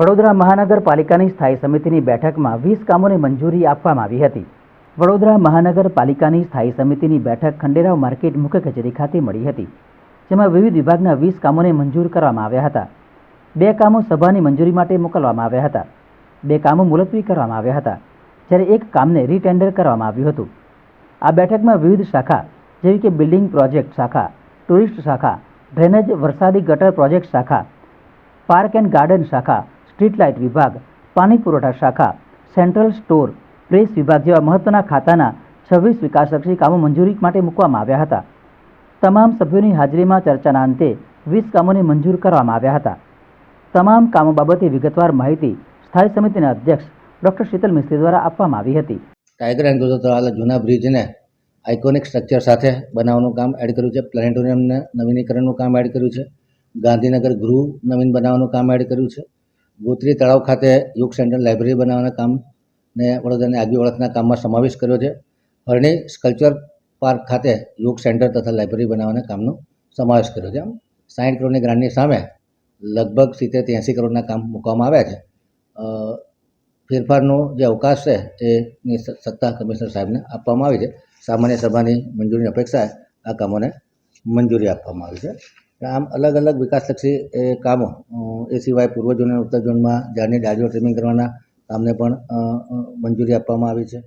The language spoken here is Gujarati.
વડોદરા મહાનગરપાલિકાની સ્થાયી સમિતિની બેઠકમાં વીસ કામોને મંજૂરી આપવામાં આવી હતી. વડોદરા મહાનગરપાલિકાની સ્થાયી સમિતિની બેઠક ખંડેરાવ માર્કેટ મુખ્ય કચેરી ખાતે મળી હતી, જેમાં વિવિધ વિભાગના વીસ કામોને મંજૂર કરવામાં આવ્યા હતા. બે કામો સભાની મંજૂરી માટે મોકલવામાં આવ્યા હતા. બે કામો મુલતવી કરવામાં આવ્યા હતા, જ્યારે એક કામને રીટેન્ડર કરવામાં આવ્યું હતું. આ બેઠકમાં વિવિધ શાખા, જેવી કે બિલ્ડિંગ પ્રોજેક્ટ શાખા, ટુરિસ્ટ શાખા, ડ્રેનેજ વરસાદી ગટર પ્રોજેક્ટ શાખા, પાર્ક એન્ડ ગાર્ડન શાખા સ્ટ્રીટ લાઇટ વિભાગ, પાણી પુરવઠા શાખા, સેન્ટ્રલ સ્ટોર, પ્રેસ વિભાગ જેવા મહત્વના ખાતાના છવ્વીસ વિકાસલક્ષી કામો મંજૂરી માટે મૂકવામાં આવ્યા હતા. તમામ સભ્યોની હાજરીમાં ચર્ચાના અંતે વીસ કામોને મંજૂર કરવામાં આવ્યા હતા. તમામ કામો બાબતે વિગતવાર માહિતી સ્થાયી સમિતિના અધ્યક્ષ ડૉક્ટર શીતલ મિસ્ત્રી દ્વારા આપવામાં આવી હતી. ટાઈગર એન્ડ તળાવના જૂના બ્રિજને આઇકોનિક સ્ટ્રક્ચર સાથે બનાવવાનું કામ એડ કર્યું છે. પ્લેનેટોરિયમને નવીનીકરણનું કામ એડ કર્યું છે. ગાંધીનગર ગૃહ નવીન બનાવવાનું કામ એડ કર્યું છે. ગોત્રી તળાવ ખાતે યુગ સેન્ટર લાઇબ્રેરી બનાવવાના કામ ને વડોદરાની આગવી ઓળખના કામમાં સમાવેશ કર્યો છે. હરણી સ્કલ્ચર પાર્ક ખાતે યોગ સેન્ટર તથા લાઇબ્રેરી બનાવવાના કામનો સમાવેશ કર્યો છે. આમ સાઠ કરોડની ગ્રાન્ટની સામે લગભગ સિત્તેર ત્યાંસી કરોડના કામ મૂકવામાં આવ્યા છે. ફેરફારનો જે અવકાશ છે એની સત્તા કમિશનર સાહેબને આપવામાં આવી છે. સામાન્ય સભાની મંજૂરીની અપેક્ષાએ આ કામોને મંજૂરી આપવામાં આવી છે. આમ અલગ અલગ વિકાસલક્ષી કામો એ સિવાય પૂર્વ ઝોન ઉત્તર ઝોનમાં ઝાડની ડાળીઓ ટ્રીમિંગ કરવાના કામને પણ મંજૂરી આપવામાં આવી છે.